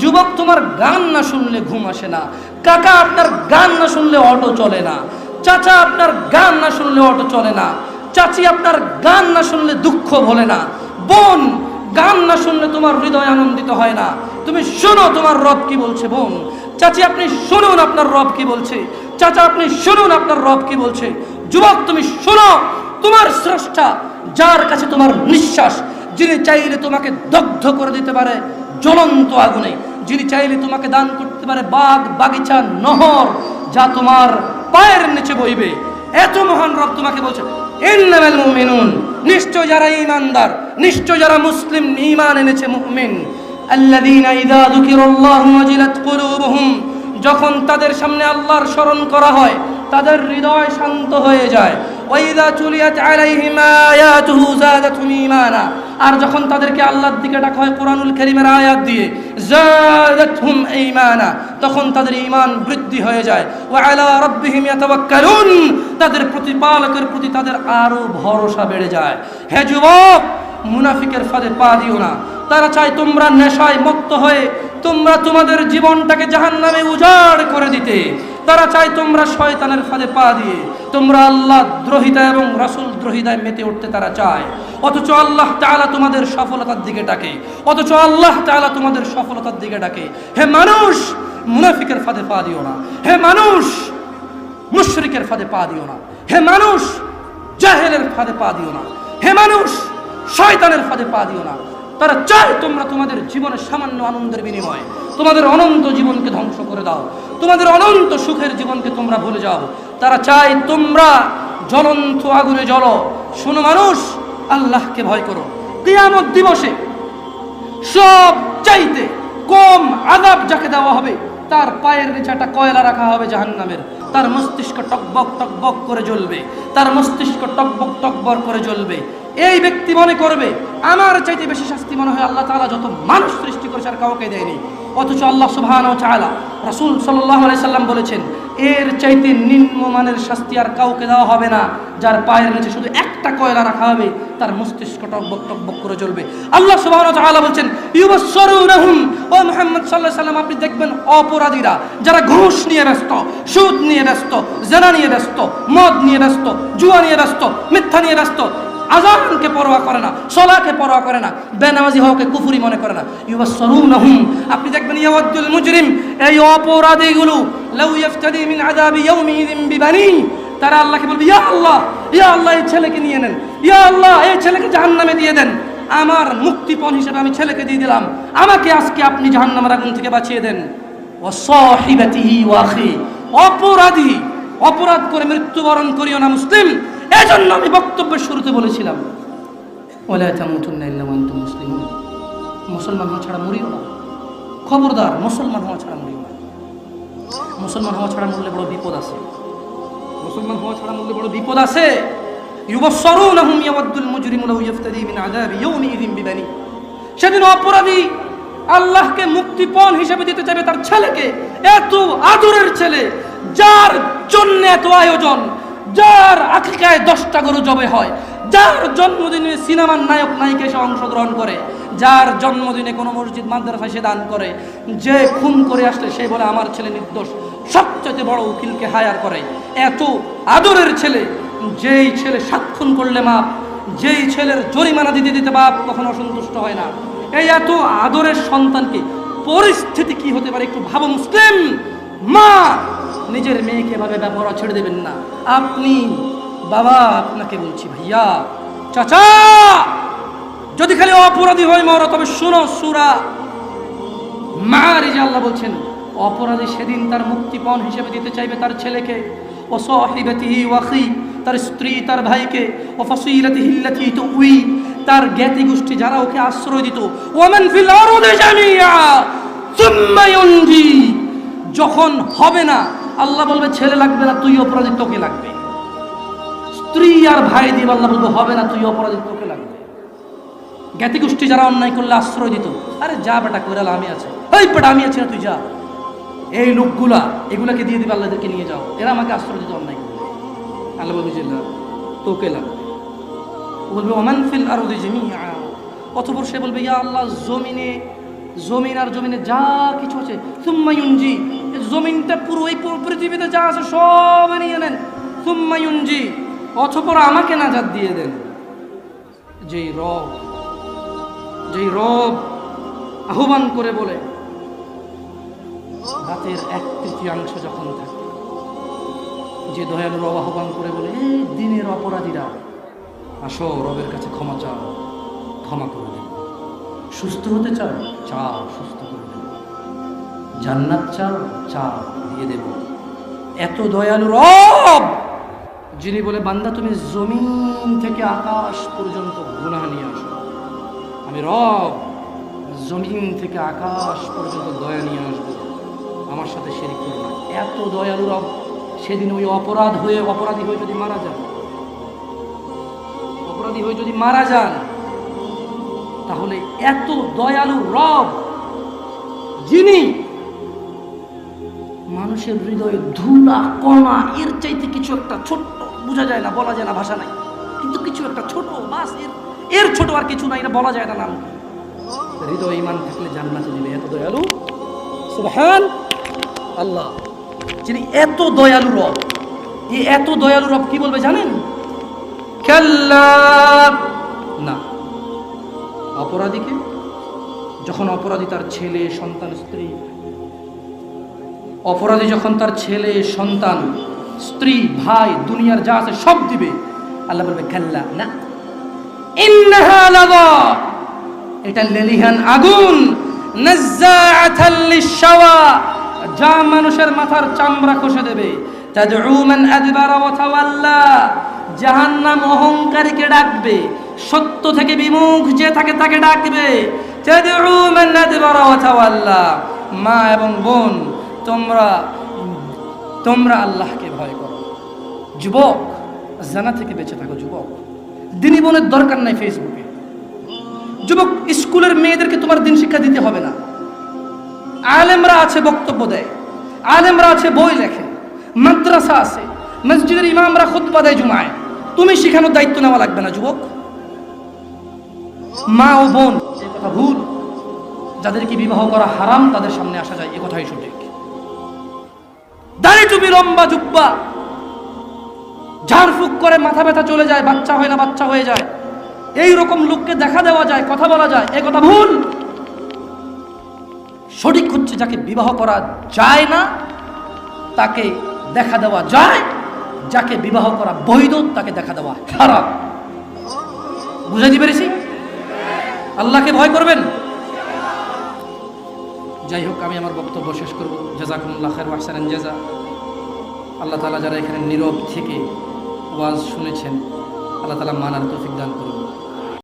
যুবক তোমার গান না শুনলে ঘুম আসে না, কাকা আপনার গান না শুনলে অটো চলে না, চাচা আপনার গান না শুনলে অটো চলে না, চাচি আপনার গান না শুনলে দুঃখ ভোলে না, বোন, গান না শুনলে তোমার হৃদয় আনন্দিত হয় না, তুমি শোনো তোমার রব কি বলছে বোন, চাচি আপনি শুনুন আপনার রব কি বলছে, চাচা আপনি শুনুন আপনার রব কি বলছে, যুবক তুমি শোনো তোমার স্রষ্টা, যার কাছে তোমার নিঃশ্বাস, যিনি চাইলে তোমাকে দগ্ধ করে দিতে পারে জ্বলন্ত আগুনে যিনি চাইলে তোমাকে দান করতে পারে বাগ বাগিচা, নহর, যা তোমার পায়ের নিচে বইবে। এত মহান রব তোমাকে বলছে নিশ্চয় যারা ঈমানদার, নিশ্চয় যারা মুসলিম, ঈমান এনেছে মুমিন। যখন তাদের সামনে আল্লাহর স্মরণ করা হয়, তাদের হৃদয় শান্ত হয়ে যায়। ওয়াইদা তুলিয়াত আলাইহিম আয়াতুহু যাদাতুহুম ঈমানা। আর যখন তাদেরকে আল্লাহর দিকে ডাকা হয় কোরআনুল কারীমের আয়াত দিয়ে, যাদাতুহুম ঈমানা, তখন তাদের ঈমান বৃদ্ধি হয়ে যায়। ওয়া আলা রাব্বিহিম ইয়াতাওয়াক্কালুন, তাদের প্রতিপালকের প্রতি তাদের আরও ভরসা বেড়ে যায়। হে যুবক, মুনাফিকের ফাঁদে পা দিও না। তারা চায় তোমরা নেশায় মত্ত হয়ে, তোমরা তোমাদের জীবনটাকে জাহান্নামে উজাড় করে দিতে। তারা চায় তোমরা শয়তানের ফাঁদে পা দিয়ে। তোমরা আল্লাহ দ্রোহিতা এবং রাসূল দ্রোহিতায় মেতে উঠতে তারা চায়। অথচ আল্লাহ তাআলা তোমাদের সফলতার দিকে ডাকে। অথচ আল্লাহ তাআলা তোমাদের সফলতার দিকে ডাকে। হে মানুষ, মুনাফিকের ফাঁদে পা দিও না। হে মানুষ, মুশরিকের ফাঁদে পা দিও না। হে মানুষ, জাহেলের ফাঁদে পা দিও না। হে মানুষ, শয়তানের ফাঁদে পা দিও না। তারা চায় তোমরা তোমাদের জীবনের সামান্য আনন্দের বিনিময়ে তোমাদের অনন্ত জীবনকে ধ্বংস করে দাও। তোমাদের অনন্ত সুখের জীবনকে তোমরা ভুলে যাও। তারা চায় তোমরা জ্বলন্ত আগুনে জল শোনো মানুষ, আল্লাহকে ভয় করো। কিয়ামত দিবসে সব চাইতে কম আদাব যাকে দেওয়া হবে, তার পায়ের নিচে একটা কয়লা রাখা হবে জাহান্নামের। তার মস্তিষ্ক টকবক টকবক করে জ্বলবে। তার মস্তিষ্ক টকবক টকবর করে জ্বলবে। এই ব্যক্তি মনে করবে, আমার চাইতে বেশি শাস্তি মনে হয় আল্লাহ তালা যত মানুষ সৃষ্টি করেছে আর কাউকে দেয়নি। অথচ আল্লাহ সুবহানাহু ওয়া তাআলা, রাসূল আলাইহি সাল্লাম বলেছেন, এর চাইতে নিম্নমানের শাস্তি আর কাউকে দেওয়া হবে না, যার পায়ের নিচে শুধু একটা কয়লা রাখা হবে, তার মস্তিষ্ক টকবক টকবক করে চলবে। আল্লাহ ওয়া তাআলা বলছেন, ইউবাসসিরুনহুম, ও মুহাম্মদ আলাইহি সাল্লাম, আপনি দেখবেন অপরাধীরা, যারা ঘুষ নিয়ে ব্যস্ত, সুদ নিয়ে ব্যস্ত, জেনা নিয়ে ব্যস্ত, মদ নিয়ে ব্যস্ত, জুয়া নিয়ে ব্যস্ত, মিথ্যা নিয়ে ব্যস্ত আজানকে পরোয়া করে না, সলাকে পরোয়া করে না, বেনামাজি হওয়াকে কুফুরি মনে করে না। ইউবাসসিরুনহুম আপনি দেখবেন ইয়াওয়াদ্দুল মুজরিম, এই অপরাধীগুলো লাউ ইফতাদি মিন আযাবি ইয়াউমিযিন বিবানি তারা আল্লাহকে বলবে, ইয়া আল্লাহ ইয়া আল্লাহ, এই ছেলেকে নিয়ে নেন। ইয়া আল্লাহ, এই ছেলেকে জাহান্নামে দিয়ে দেন। আমার মুক্তিপণ হিসেবে আমি ছেলেকে দিয়ে দিলাম। আমাকে আজকে আপনি জাহান্নামের আগুন থেকে বাঁচিয়ে দেন। ও ওয়াসাহিবাতিহি ওয়াখি অপরাধী অপরাধ করে মৃত্যুবরণ করিও না মুসলিম। এজন্য আমি বক্তব্যের শুরুতে বলেছিলাম আনতুম মুসলিমুন। হওয়া ছাড়া মরিও না। খবরদার মুসলমান হওয়া ছাড়া মরিও না। মুসলমান হওয়া ছাড়া মরলে বড় বিপদ আছে। মুসলমান হওয়া ছাড়া মরলে বড় বিপদ আছে। সেদিন অপরাধী আল্লাহকে মুক্তিপণ হিসেবে দিতে চাইবে তার ছেলেকে। এত আদরের ছেলে, যার এত আয়োজন, যার আকিকায় দশটা গরু জবে হয়, যার জন্মদিনে সিনেমার নায়ক নায়িকা এসে অংশগ্রহণ করে, যার জন্মদিনে কোনো মসজিদ মাদ্রাসায় সে দান করে, যে খুন করে আসলে সে বলে আমার ছেলে নির্দোষ সবচেয়ে বড় উকিলকে হায়ার করে। এত আদরের ছেলে, যেই ছেলে সাত খুন করলে মাপ, যেই ছেলের জরিমানা দিতে দিতে বাপ কখনো অসন্তুষ্ট হয় না। এই এত আদরের সন্তানকে পরিস্থিতি কি হতে পারে একটু ভাবো, মুসলিম? মা! নিজের মেয়েকে এভাবে ব্যবহার ছেড়ে দেবেন না। আপনি, বাবা, আপনাকে বলছি ভাইয়া, চাচা! যদি খালি অপরাধী হয় মর, তবে শোনো সুরা। মারিজা আল্লাহ বলছেন, অপরাধী সেদিন তার মুক্তিপণ হিসেবে দিতে চাইবে তার ছেলেকে। ও সহিবতিহি ওয়াখি তার স্ত্রী, তার ভাইকে। ও ফসিলাতি হিল্লাতি তো উই তার জ্ঞাতি গোষ্ঠী যারা ওকে আশ্রয় দিত। ওমান ফিল আরদি জামিয়া সুম্মা যখন হবে না, আল্লাহ বলবে, ছেলে লাগবে না, তুই অপরাধী, তোকে লাগবে। স্ত্রী আর ভাই দিয়ে আল্লাহ বলবে, হবে না, তুই অপরাধী, তোকে লাগবে। জ্ঞাতি গোষ্ঠী যারা অন্যায় করলে আশ্রয় দিত, আরে যা বেটা করে আমি আছে। ওই বেটা আমি আছি না, তুই যা। এই লোকগুলা, এগুলাকে দিয়ে দিবে আল্লাহদেরকে নিয়ে যাও। এরা আমাকে আশ্রয় দিত, অন্যায় করবে আল্লাহ বলবে, যে না, তোকে লাগবে। বলবে, ওমান ফিল আর জমি অথপর সে বলবে, ইয়া আল্লাহ, জমিনে, জমিন আর জমিনে যা কিছু আছে সুম্মায়ুঞ্জি জমিনটা পুরো এই পৃথিবীতে যা আছে সব নিয়ে নেন। সুম্মায়ুঞ্জি অথপর আমাকে নাজাদ দিয়ে দেন। যেই রব যেই রব আহ্বান করে বলে, রাতের এক তৃতীয়াংশ যখন থাকে, যে দয়ালু রব আহ্বান করে বলে, এই দিনের অপরাধীরা, আসো রবের কাছে ক্ষমা চাও, ক্ষমা করে দেব সুস্থ হতে চাও? চাও সুস্থ করে জান্নাত চাও চাও দিয়ে দেব। এত দয়ালু রব, যিনি বলে, বান্দা, তুমি জমিন থেকে আকাশ পর্যন্ত গুনাহ নিয়ে আসো। আমি রব, জমিন থেকে আকাশ পর্যন্ত দয়া নিয়ে আসব। আমার সাথে শেরিক করো না। এত দয়ালু রব, সেদিন ওই অপরাধ হয়ে, অপরাধী হয়ে যদি মারা যান, অপরাধী হয়ে যদি মারা যান, তাহলে এত দয়ালু রব, যিনি মানুষের হৃদয়ে ধুলা, কণা, এর চাইতে কিছু একটা ছোট্ট বোঝা যায় না, বলা যায় না ভাষা নাই। কিন্তু কিছু একটা ছোট, বাসের এর ছোট আর কিছু নাই এটা বলা যায় না নাম। হৃদয় ইমান থাকলে জান্নাতে দিবে এত দয়ালু? সুবহান আল্লাহ। যিনি এত দয়ালু রব এই এত দয়ালু রব কি বলবে জানেন? না। অপরাধীকে? যখন অপরাধী তার ছেলে, সন্তান, স্ত্রী অপরাধী যখন তার ছেলে, সন্তান, স্ত্রী, ভাই, দুনিয়ার যা আছে সব দিবে, আল্লাহ বলবে কাল্লা না। এটা লেলিহান আগুন। যা মানুষের মাথার চামড়া খসে দেবে। তাওয়াল্লা। জাহান্নাম অহংকারীকে ডাকবে। সত্য থেকে বিমুখ যে থাকে তাকে ডাকবে। মা এবং বোন তোমরা তোমরা আল্লাহকে ভয় করো। যুবক, জানা থেকে বেঁচে থাকো, যুবক। দিনী বোনের দরকার নাই ফেসবুকে। যুবক, স্কুলের মেয়েদেরকে তোমার দিন শিক্ষা দিতে হবে না। আলেমরা আছে বক্তব্য দেয়। আলেমরা আছে বই লেখে। মাদ্রাসা আছে। মসজিদের ইমামরা খুতবা দেয় জুমায়। তুমি শেখানোর দায়িত্ব নেওয়া লাগবে না, যুবক। মা ও বোন কথা ভুল। যাদেরকে বিবাহ করা হারাম, তাদের সামনে আসা যায়, এ কথাই সঠিক। দাড়ি টুপি, লম্বা জুব্বা। ঝাড়ফুক করে মাথা ব্যথা চলে যায়, বাচ্চা হয় না, বাচ্চা হয়ে যায়। এই রকম লোককে দেখা দেওয়া যায়, কথা বলা যায়, এ কথা ভুল। সঠিক হচ্ছে যাকে বিবাহ করা যায় না, তাকে দেখা দেওয়া যায়, যাকে বিবাহ করা বৈধ, তাকে দেখা দেওয়া খারাপ বুঝাইতে পেরেছি? আল্লাহকে ভয় করবেন? যাই হোক, আমি আমার বক্তব্য শেষ করব। জাজাকুমুল্লাহ খের ওয়াহসান জাজা। আল্লাহ তালা যারা এখানে নীরব থেকে ওয়াজ শুনেছেন, আল্লাহ তালা মানার তৌফিক দান করুন।